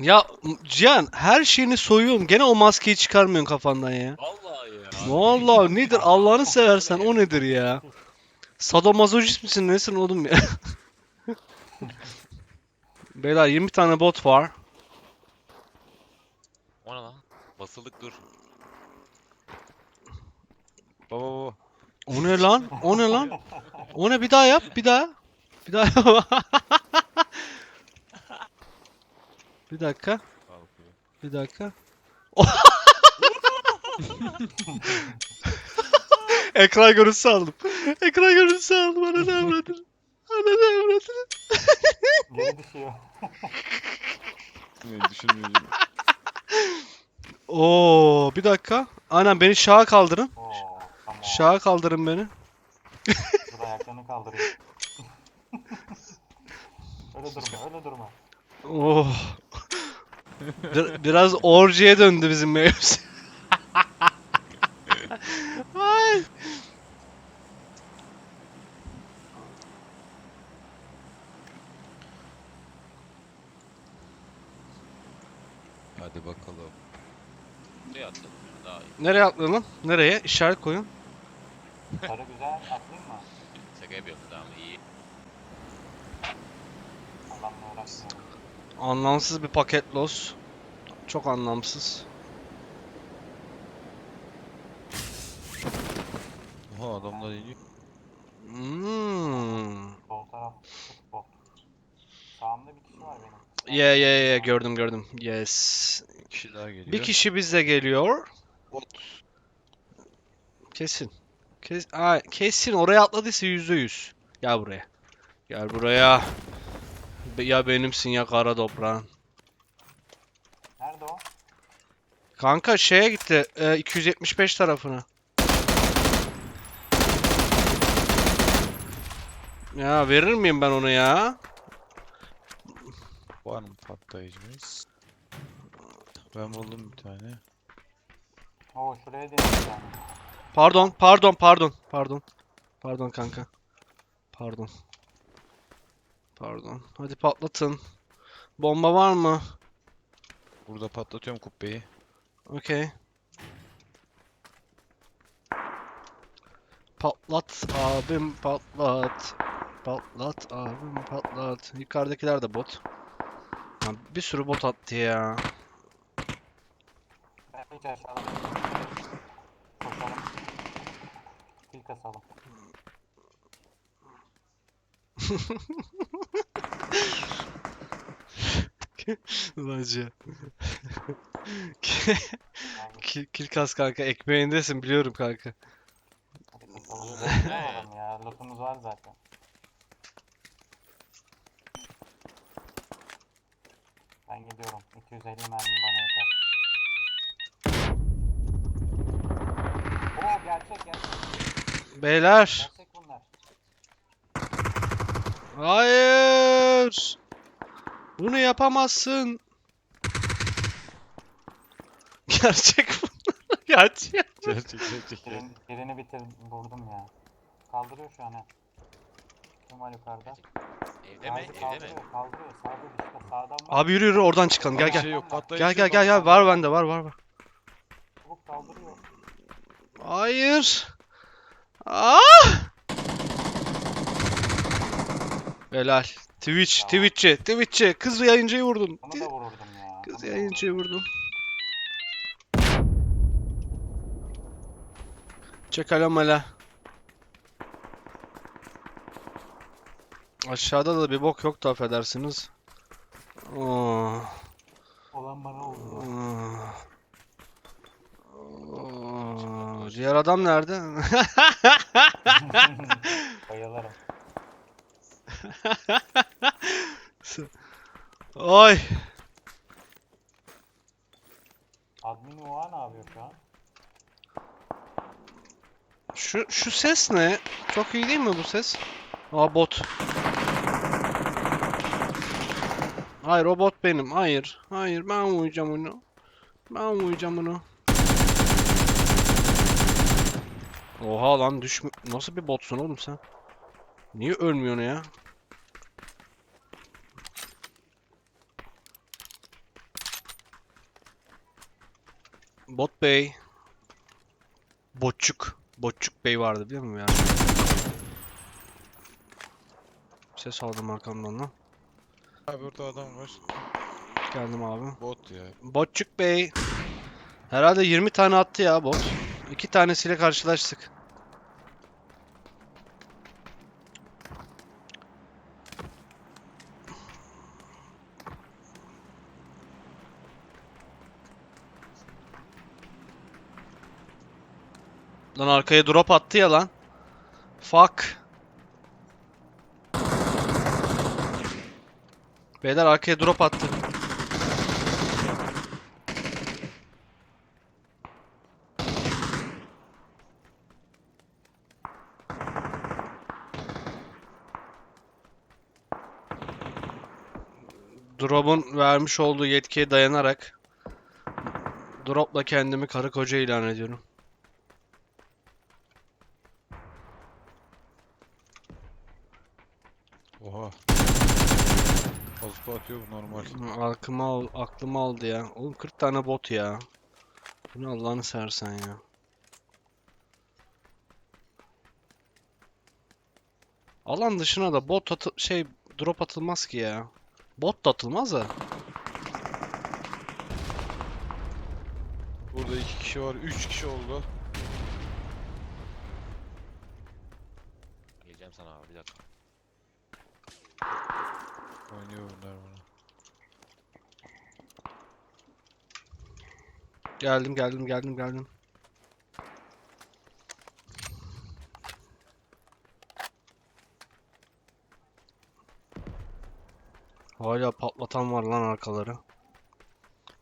Ya Cihan her şeyini soyuyorum. Gene o maskeyi çıkarmıyorsun kafandan ya. Vallahi ya. Vallahi nedir Allah'ını seversen o nedir ya? Sadomazoist misin nesin oğlum ya? Beyler 20 tane bot var. O ne lan? Basıldık dur. Baba baba. O ne lan? O ne lan? O ne bir daha yap bir daha. Bir daha yap. bir dakika. Kalkıyor. Bir dakika. Ekran görüntüsü aldım. Ekran görüntüsü aldım. Ana ne avradın? Ana ne avradın? Geri düşüyor. Ne düşünmüyorum. Oo, bir dakika. Aynen beni şaha kaldırın. Oo, tamam. Şaha kaldırın beni. Dur ayaklarını kaldırıyor. öyle durma, öyle durma. Oh. Bir- biraz orjiye döndü bizim mevzu. Ay. Hadi bakalım. Buraya atladım ya daha iyi. Nereye atlayalım? Nereye? İşaret koyun. Sarı Anlamsız bir paket loss. Çok anlamsız. Oha adamlar iniyor. Hmm. Sol taraf futbol. Sağımda bir kişi var benim. Yeah yeah yeah gördüm gördüm. Yes. Bir kişi daha geliyor. Bir kişi bizle geliyor. Bot. Kesin. Kes Aa, kesin oraya atladıysa yüzde yüz. Gel buraya. Gel buraya. Ya benimsin ya kara toprağın. Nerede o? Kanka şeye gitti. e, 275 tarafına. Ya verir miyim ben onu ya? Var mı patlayıcımız? Ben buldum bir tane. Oo şuraya deneyeceğim. Pardon, pardon, pardon, pardon. Pardon kanka. Pardon. Pardon. Hadi patlatın. Bomba var mı? Burada patlatıyorum kubbeyi. Okey. Patlat abim patlat. Patlat abim patlat. Yukarıdakiler de bot. Ya bir sürü bot attı ya. Ben hiç aşağıda. Koşalım. Pil kasalım. Abi, Kil, kil kas kanka ekmeğindesin biliyorum kanka. ya? Lootumuz var zaten. Ben gidiyorum. 250 mermi bana yeter. Oo gerçek gerçek. Beyler. Gerçek bunlar. Hayır. Bunu yapamazsın. Gerçek bu. Gerçek. Gerçek gerçek. Birini, birini bitir vurdum ya. Kaldırıyor şu an ha. Kim var yukarıda? Evde mi? Gazi Evde mi? kaldırıyor, kaldırıyor. Sağda işte sağdan var. Abi yürü yürü oradan çıkalım. Gel Bir gel. şey yok patlayıcı Gel gel yok, gel gel. Var yok. bende var var var. Çabuk kaldırıyor. Hayır. Ah! Helal. Twitch, Tamam. Twitch'çi, Twitch'çi. Kız yayıncıyı vurdun. Onu da vururdum ya. Kız onu da yayıncıyı vurdun. Çakalım hele. Aşağıda da bir bok yoktu affedersiniz. Oh. Olan bana oldu. Oo. Oo. Diğer adam nerede? Bayılırım. Oy. Admin Uğa ne yapıyor şu an? Şu şu ses ne? Çok iyi değil mi bu ses? Aa bot. Hayır o bot benim. Hayır. Hayır ben vuracağım onu. Ben vuracağım onu. Oha lan düşme. Nasıl bir botsun oğlum sen? Niye ölmüyorsun ya? Bot Bey. Botçuk. Botçuk Bey vardı biliyor musun ya? Ses aldım arkamdan lan. Abi orada adam var. Geldim abi. Bot ya. Botçuk Bey. Herhalde 20 tane attı ya bot. İki tanesiyle karşılaştık. Lan arkaya drop attı ya lan. Fuck. Beyler arkaya drop attı. Drop'un vermiş olduğu yetkiye dayanarak Drop'la kendimi karı koca ilan ediyorum. Oha. Bazuka atıyor bu normal. Aklıma, al, aklıma aldı ya. Oğlum 40 tane bot ya. Bu ne Allah'ını seversen ya. Alan dışına da bot atı şey drop atılmaz ki ya. Bot da atılmaz da. Burada iki kişi var. Üç kişi oldu. Geleceğim sana abi bir dakika. Oynuyor bunlar bana. Geldim geldim geldim geldim. Hala patlatan var lan arkaları.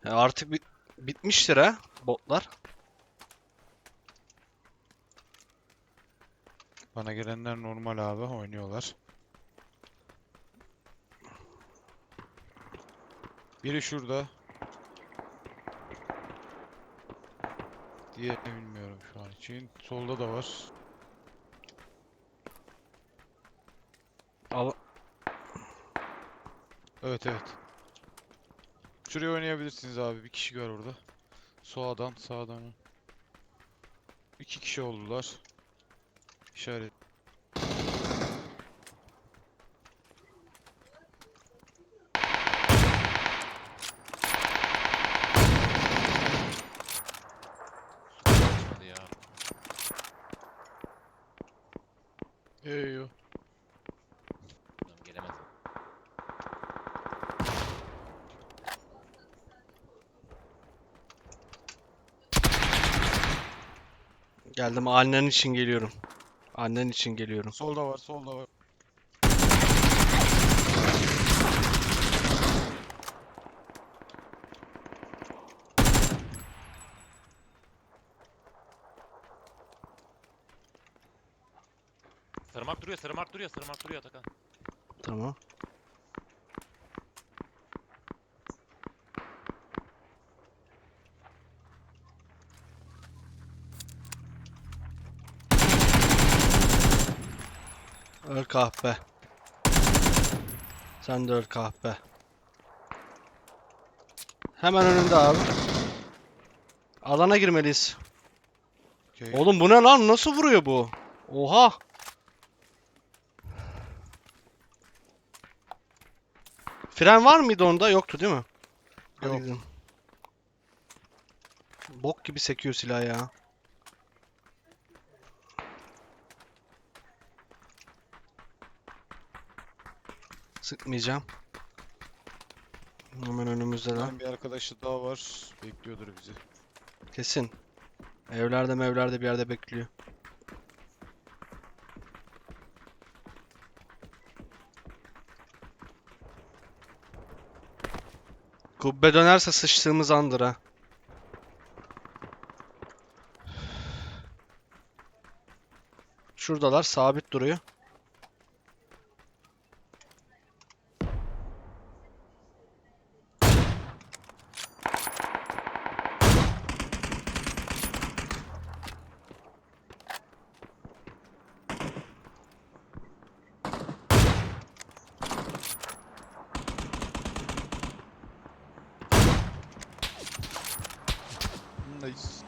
E artık bit bitmiştir ha botlar. Bana gelenler normal abi. Oynuyorlar. Biri şurada. Diğerini bilmiyorum şu an için. Solda da var. Al Evet evet. Şuraya oynayabilirsiniz abi. Bir kişi var orada. Sağdan sağdan. İki kişi oldular. İşaret. Çıkmadı ya. Eyyo. Tamam, gelemez. Geldim annen için geliyorum. Annen için geliyorum. Solda var, solda var. Sarımak duruyor, sarımak duruyor, sarımak duruyor Atakan. Tamam. Öl kahpe. Sen de öl kahpe. Hemen önümde abi. Alana girmeliyiz. Okey. Oğlum bu ne lan? Nasıl vuruyor bu? Oha. Fren var mıydı onda? Yoktu değil mi? Yok. Bok gibi sekiyor silah ya. Sıkmayacağım. Hemen önümüzde lan. Bir arkadaşı daha var. Bekliyordur bizi. Kesin. Evlerde mevlerde bir yerde bekliyor. Kubbe dönerse sıçtığımız andır ha. Şuradalar sabit duruyor. Jonas.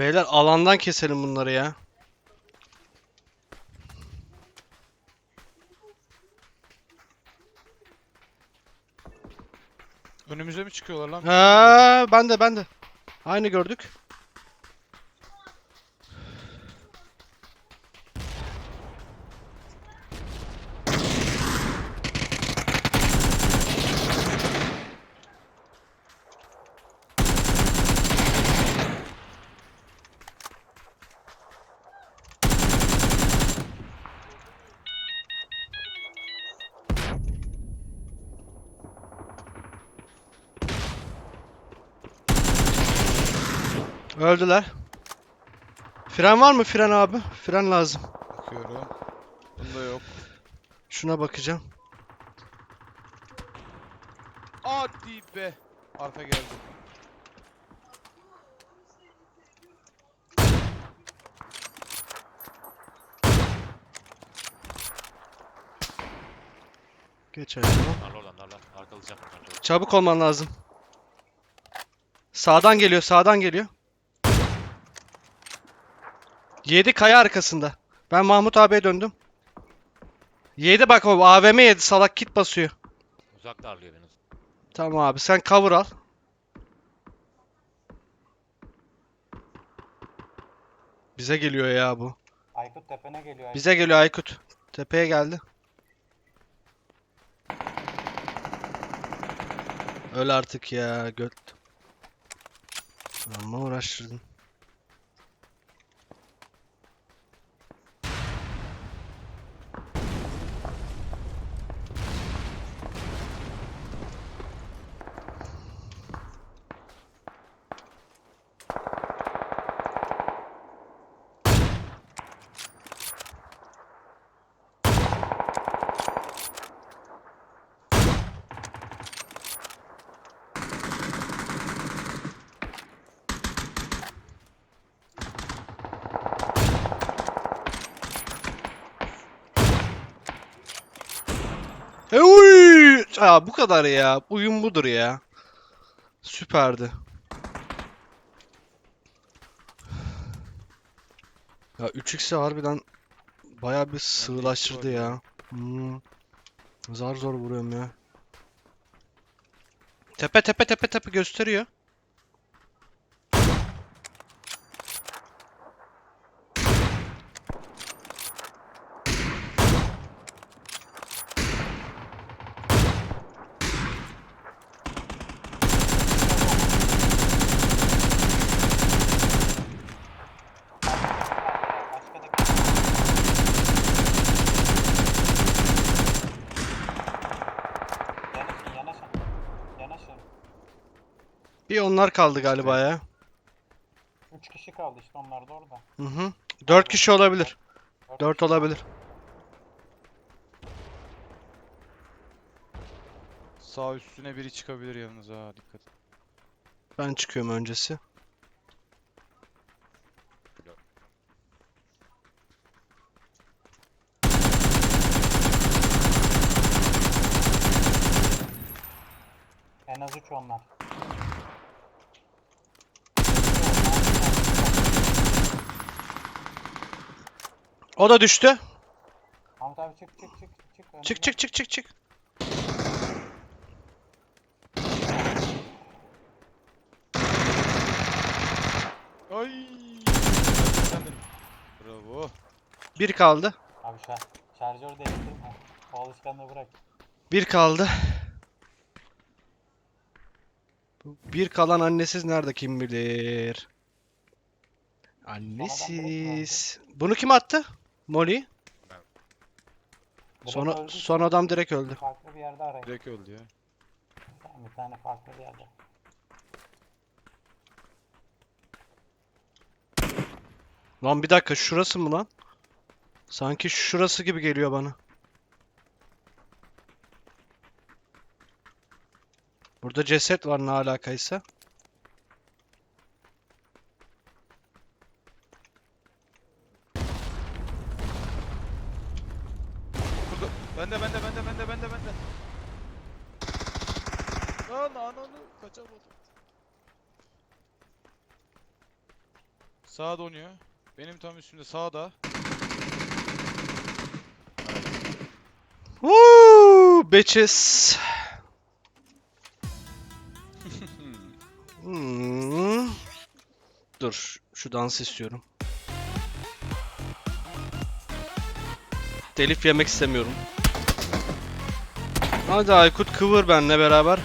Beyler alandan keselim bunları ya. Önümüze mi çıkıyorlar lan? Ha, ben de ben de. Aynı gördük. Öldüler. Fren var mı fren abi? Fren lazım. Bakıyorum. Bunda yok. Şuna bakacağım. Hadi be. Arka geldi. Geç ayakkabı. Darla oradan darla. Arkalayacağım. Önce o- Çabuk olman lazım. Sağdan geliyor, sağdan geliyor. Yedi kaya arkasında. Ben Mahmut abiye döndüm. Yedi bak o AVM yedi salak kit basıyor. Uzak darlıyor beni. Tamam abi sen cover al. Bize geliyor ya bu. Aykut tepene geliyor. Aykut. Bize geliyor Aykut. Tepeye geldi. Öl artık ya göt. Amma uğraştırdın. E, uy! Aa, bu kadar ya. Uyum budur ya. Süperdi. Ya 3x'i harbiden bayağı bir sığlaştırdı ya. Hmm. Zar zor vuruyorum ya. Tepe tepe tepe tepe gösteriyor. Bir onlar kaldı galiba ya. 3 kişi kaldı işte onlar da orada. Hı hı. 4 kişi olabilir. Dört 4 kişi. olabilir. Sağ üstüne biri çıkabilir yalnız ha dikkat. Ben çıkıyorum öncesi. En az 3 onlar. O da düştü. Mahmut abi çık çık çık çık. Çık çık çık çık çık. Ay. Bravo. Bir kaldı. Abi şu şarjör değiştirme. O alışkanlığı bırak. Bir kaldı. Bu Bir kalan annesiz nerede kim bilir? Annesiz. Bunu kim attı? Molly. Baba Son, son adam direkt öldü. Farklı bir yerde arayın. Direkt öldü ya. Bir tane farklı bir yerde. Lan bir dakika şurası mı lan? Sanki şurası gibi geliyor bana. Burada ceset var ne alakaysa. Benim tam üstümde sağda. Woo, bitches. Hmm. Dur, şu dans istiyorum. Telif yemek istemiyorum. Hadi Aykut kıvır benle beraber.